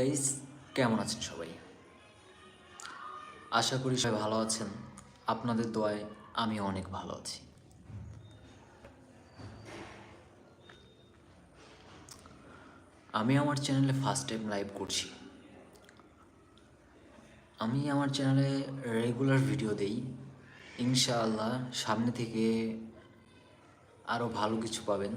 Guys কেমন আছেন সবাই? আশা করি সবাই ভালো আছেন। আপনাদের দোয়ায় আমি অনেক ভালো আছি। আমি আমার চ্যানেলে ফার্স্ট টাইম লাইভ করছি। আমি আমার চ্যানেলে রেগুলার ভিডিও দেই। ইনশাআল্লাহ সামনে থেকে আরও ভালো কিছু পাবেন।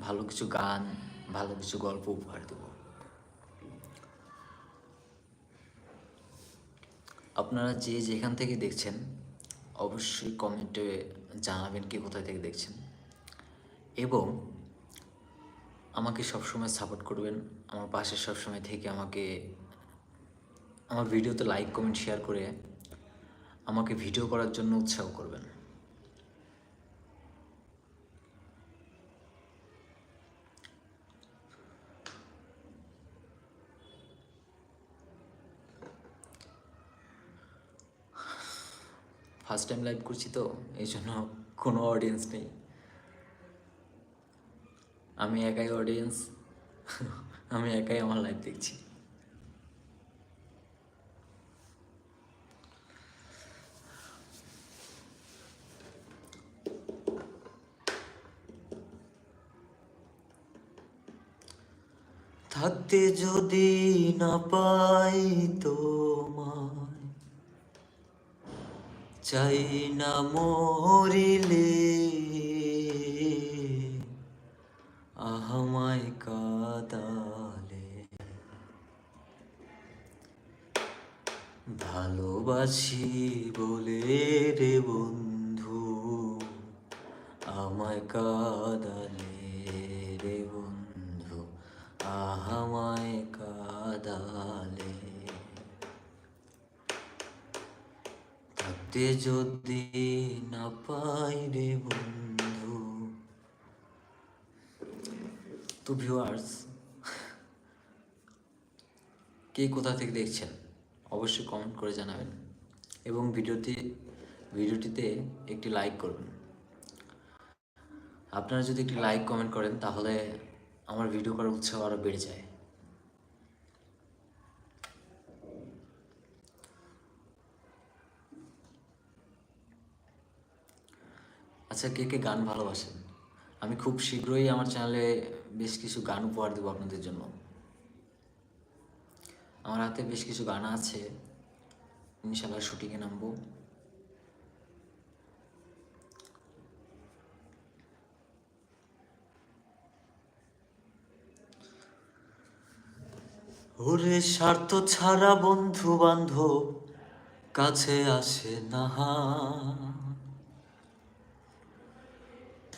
ভালো কিছু গান, ভালো কিছু গল্প উপহার দেব। আপনারা যে যেখান থেকে দেখছেন, অবশ্যই কমেন্টে জানাবেন কি কোথায় থেকে দেখছেন। এবং আমাকে সবসময় সাপোর্ট করবেন, আমার পাশে সবসময় থেকে আমাকে, আমার ভিডিওতে লাইক, কমেন্ট, শেয়ার করে আমাকে ভিডিও করার জন্য উৎসাহ করবেন। ফার্স্ট টাইম লাইভ করছি তো, এই জন্য কোনো অডিয়েন্স নেই। আমি একাই অডিয়েন্স আমি একাই আমার লাইভ দেখছি। থাকতে যদি না পাই তোমায় চাই না মরিলে। আহমায় কাদালে। ভালোবাসি বলে রে বন্ধু আমায় কাদালে রে বন্ধু। থাকতে যদি না পাই রে বন্ধু। তো ভিউয়ার্স কে কোথা থেকে দেখছেন, অবশ্যই কমেন্ট করে জানাবেন এবং ভিডিওটি, ভিডিওটিতে একটি লাইক করবেন। আপনারা যদি একটি লাইক কমেন্ট করেন, তাহলে আমার ভিডিও করার উৎসাহ আরও বেড়ে যায়। আচ্ছা কে কে গান ভালোবাসেন? আমি খুব শীঘ্রই আমার চ্যানেলে বেশ কিছু গান উপহার দেবো আপনাদের জন্য। আমার হাতে বেশ কিছু গান আছে। ইনশাল্লাহ শুটিংয়ে নামবো। ওরে স্বার্থ ছাড়া বন্ধু বান্ধব কাছে আসে না।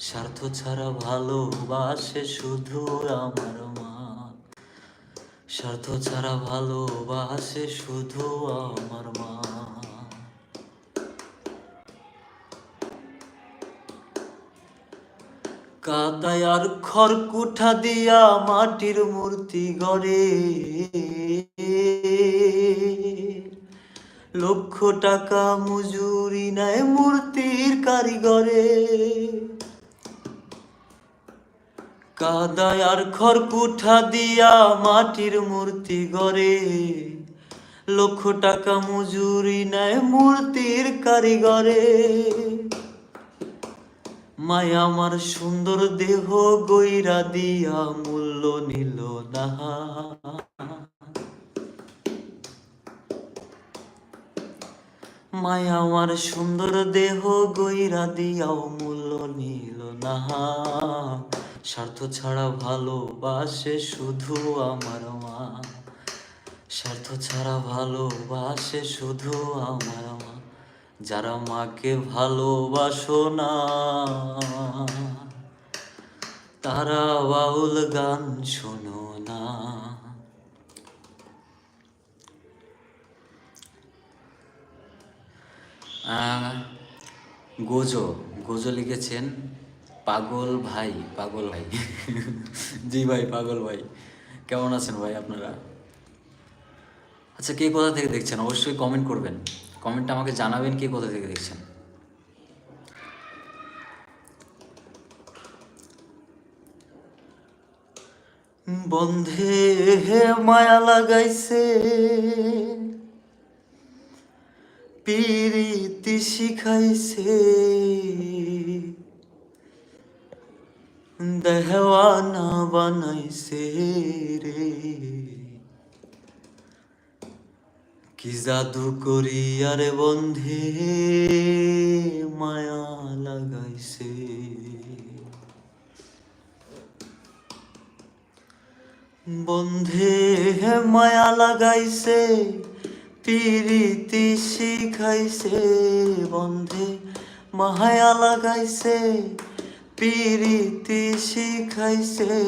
স্বার্থ ছাড়া ভালোবাসে শুধু আমার মা। স্বার্থ ছাড়া ভালোবাসে শুধু আমার মা। কাদায় আর খড়কুঠা দিয়া মাটির মূর্তি গড়ে। লক্ষ টাকা মজুরি নেয় মূর্তির কারিগরে। কাদায় আর খড়কুঠা দিয়া মাটির মূর্তি গড়ে। লক্ষ টাকা মজুরি নেয় মূর্তির কারিগরে। মায়া আমার সুন্দর দেহ গইরা দিয়া মূল্য নিল না। মায়া আমার সুন্দর দেহ গইরা দিয়াও মূল্য নিল না। স্বার্থ ছাড়া ভালোবাসে শুধু আমার মা। স্বার্থ ছাড়া ভালোবাসে শুধু আমার মা। যারা মাকে ভালোবাসো না, তারা বাউল গান শোনো না। গোজো গোজো লিখেছেন পাগল ভাই পাগল ভাই। জি ভাই, পাগল ভাই। কেমন আছেন ভাই আপনারা? আচ্ছা কে কোথা থেকে দেখছেন? অবশ্যই কমেন্ট করবেন। কমেন্টটা আমাকে জানাবেন কে কোথা থেকে দেখছেন। বন্ধে হে মায়া লাগাইছে, পিরিতি শিখাইছে। দেহওয়ানা বানাইছে রে। কি জাদু করি আরে বন্ধে মায়া লাগাইছে। বন্ধে মায়া লাগাইছে পিরিতি শিখাইছে। বন্ধে মায়া লাগাইছে পিরিতি শিখাইছে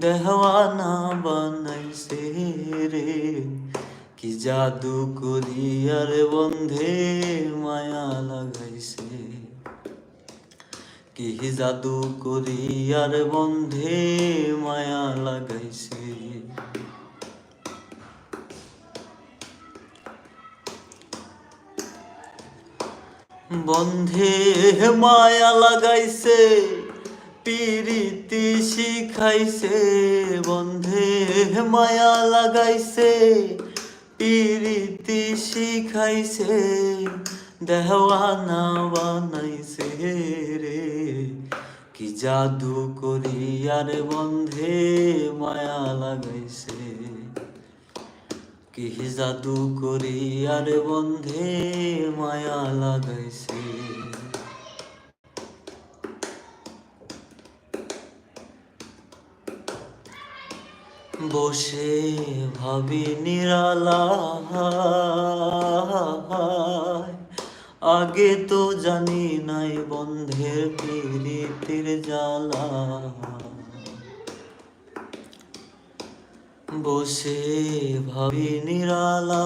দেহওয়ানা বানাইছে রে কি জাদু করিয়ার বন্ধে মায়া লাগাইছে কি জাদু করি আর বন্ধে মায়া লাগাইছে বন্ধে মায়া লাগাইছে, পিরিতি শিখাইছে। বন্ধে মায়া লাগাইছে, পিরিতি শিখাইছে। দেহওয়ানা বানাইছে রে, কি জাদু করি আর বন্ধে মায়া লাগাইছে। কি জাদু করি আর বন্ধে মায়া লাগাইছে? বসে ভাবি নিরালা আগে তো জানি নাই বন্ধের প্রীতির জ্বালা। বসে ভাবি নিরালা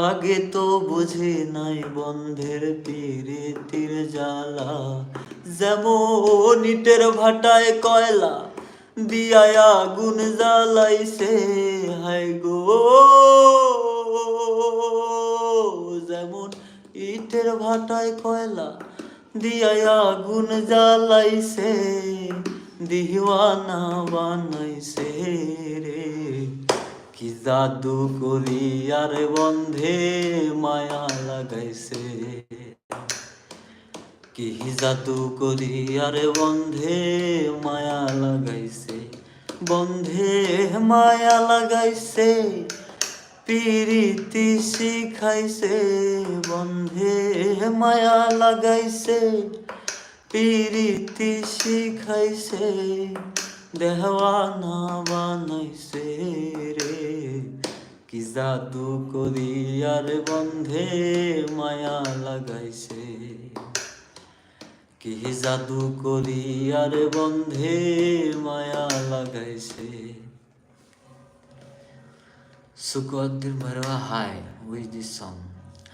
আগে তো বুঝি নাই বন্ধের পীরিতির জ্বালা। যেমন ইটের ভাটায় কয়লা দিয়ায় আগুন জ্বালাইছে, হাই গো। যেমন ইটের ভাটায় কয়লা দিয়ায় আগুন জ্বালাইছে দিওয়ানা বানাইছে রে। কি জাদু করি আর বন্ধে মায়া লাগাইছে কি জাদু করি আর বন্ধে মায়া লাগাইছে, বন্ধে মায়া লাগাইছে, পিরিতি শিখাইছে, বন্ধে মায়া লাগাইছে। পিরিতি শিখাইছে দেহওয়ানা বানাইছে রে কি জাদু করি আর বন্ধে মায়া লাগাইছে কি জাদু করি আর বন্ধে মায়া লাগাইছে সুকদ্দির ভরবা hi with this song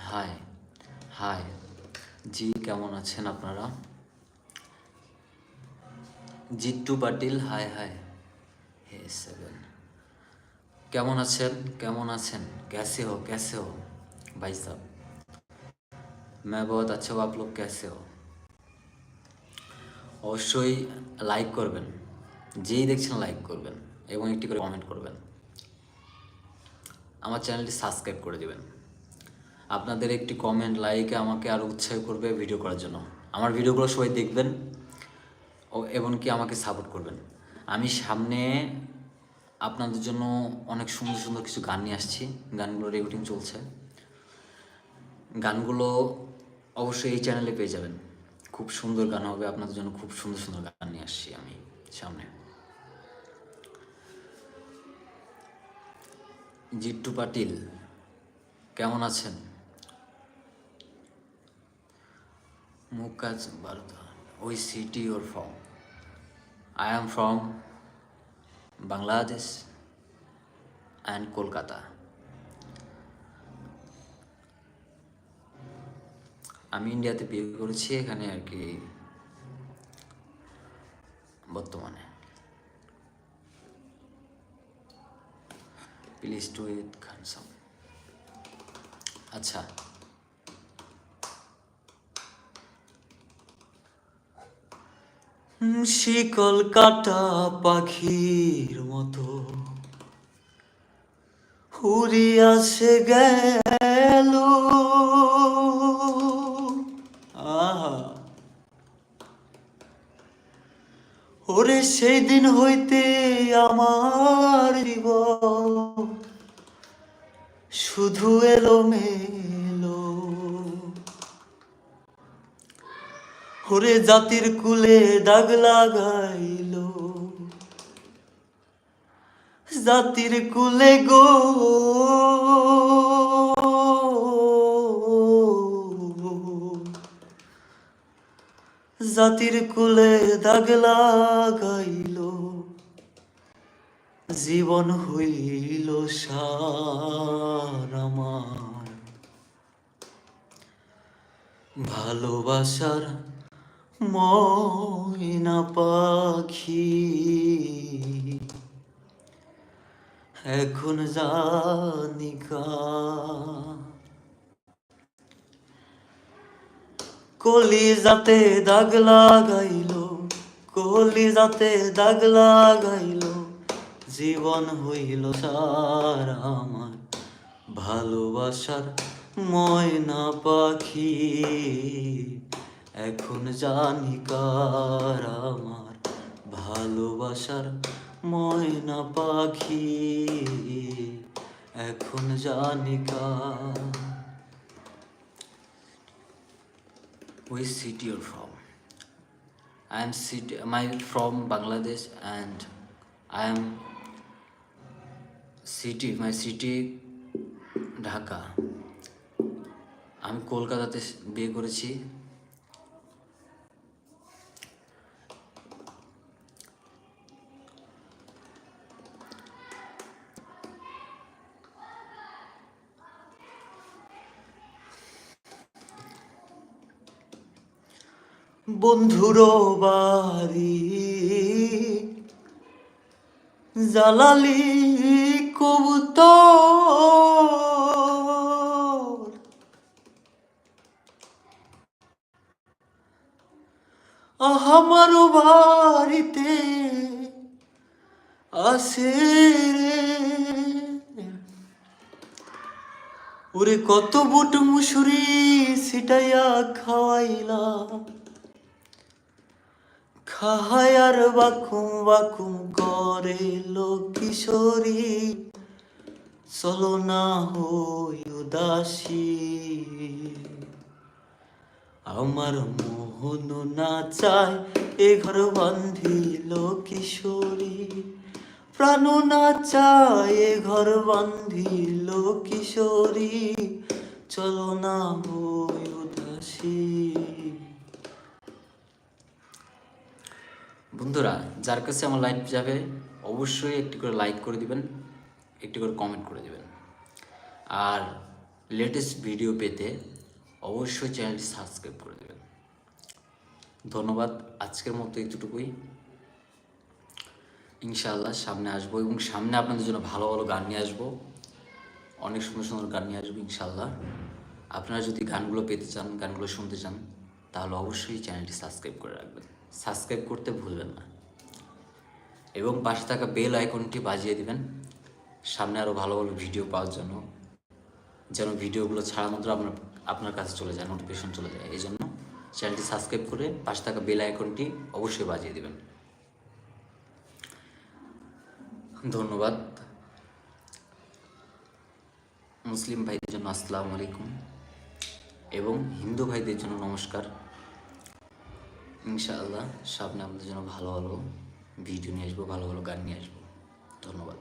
hi hi জি কেমন আছেন আপনারা? Jittu Patil hi hi hey seven কেমন আছেন কেমন আছেন कैसे हो कैसे हो भाई साहब मैं बहुत अच्छा हूँ आप लोग कैसे हो অবশ্যই লাইক করবেন যেই দেখছেন লাইক করবেন এবং একটি করে কমেন্ট করবেন আমার চ্যানেলটি সাবস্ক্রাইব করে দেবেন আপনাদের একটি কমেন্ট লাইকে আমাকে আরও উৎসাহ করবে ভিডিও করার জন্য আমার ভিডিওগুলো সবাই দেখবেন এবং কি আমাকে সাপোর্ট করবেন। আমি সামনে আপনাদের জন্য অনেক সুন্দর সুন্দর কিছু গান নিয়ে আসছি। গানগুলো রেকর্ডিং চলছে। গানগুলো অবশ্যই এই চ্যানেলে পেয়ে যাবেন। খুব সুন্দর গান হবে। আপনাদের জন্য খুব সুন্দর সুন্দর গান নিয়ে আসছি আমি সামনে। জিট্টু পাটিল, কেমন আছেন? মুখ কাজ বারদা ওই city your from I am from Bangladesh and Kolkata আমি ইন্ডিয়াতে বিয়ে করেছি, এখানে আর কি বর্তমানে। প্লিজ টু ইট খান আচ্ছা। শিকল কাটা পাখির মতো। উড়িয়াছে গেল। আহা। ওরে সেই দিন হইতে আমার জীবন শুধু এলো মেলো ওরে জাতির কুলে দাগ লাগাইল। জাতির কুলে গো। জাতির কুলে দাগ লাগাইল। জীবন হইল সার আমার। ভালোবাসার ময়না পাখি। এখন জানিকা কলি যাতে দাগ লাগাইল কলি যাতে দাগ লাগাইল, জীবন হইল সার আমার ভালোবাসার ময়না পাখি। এখন জানি কার আমার ভালোবাসার ময়না পাখি। এখন জানি ওই city or from I am city my from Bangladesh and I am city my city Dhaka আমি কলকাতাতে বিয়ে করেছি। বন্ধুর বাড়ি। জালালি কবুতর। আমারও বাড়িতে আসে ওরে কত বুট মুসুরি সিটাইয়া খাওয়াইলাম। খাহায় আর বাকুম বাকুম করে লো কিশোরী। চলো না হই উদাসী। আমার মোহন না চায় এ ঘর বান্ধিল কিশোরী। প্রাণ না চায় এ ঘর বান্ধিল কিশোরী। চলো না হই উদাসী। বন্ধুরা, যার কাছে আমার লাইভ যাবে, অবশ্যই একটি করে লাইক করে দিবেন, একটি করে কমেন্ট করে দিবেন। আর লেটেস্ট ভিডিও পেতে অবশ্যই চ্যানেলটি সাবস্ক্রাইব করে দেবেন। ধন্যবাদ, আজকের মতো এতটুকুই ইনশাআল্লাহ সামনে আসব এবং সামনে আপনাদের জন্য ভালো ভালো গান নিয়ে আসব। অনেক সুন্দর সুন্দর গান নিয়ে আসব ইনশাআল্লাহ। আপনারা যদি গানগুলো পেতে চান, গানগুলো শুনতে চান তাহলে অবশ্যই চ্যানেলটি সাবস্ক্রাইব করে রাখবেন। সাবস্ক্রাইব করতে ভুলবেন না। এবং পাশে থাকা বেল আইকনটি বাজিয়ে দিবেন। সামনে আরও ভালো ভালো ভিডিও পাওয়ার জন্য। যেন ভিডিওগুলো ছাড়া মাত্র আপনার আপনার কাছে চলে যায়, নোটিফিকেশন চলে যায়। এই জন্য চ্যানেলটি সাবস্ক্রাইব করে পাশে থাকা বেল আইকনটি অবশ্যই বাজিয়ে দিবেন। ধন্যবাদ। মুসলিম ভাইদের জন্য আসসালামু আলাইকুম। এবং হিন্দু ভাইদের জন্য নমস্কার। ইনশাআল্লাহ, সামনে আমাদের জন্য ভালো ভালো ভিডিও নিয়ে আসব, ভালো ভালো গান নিয়ে আসব। ধন্যবাদ।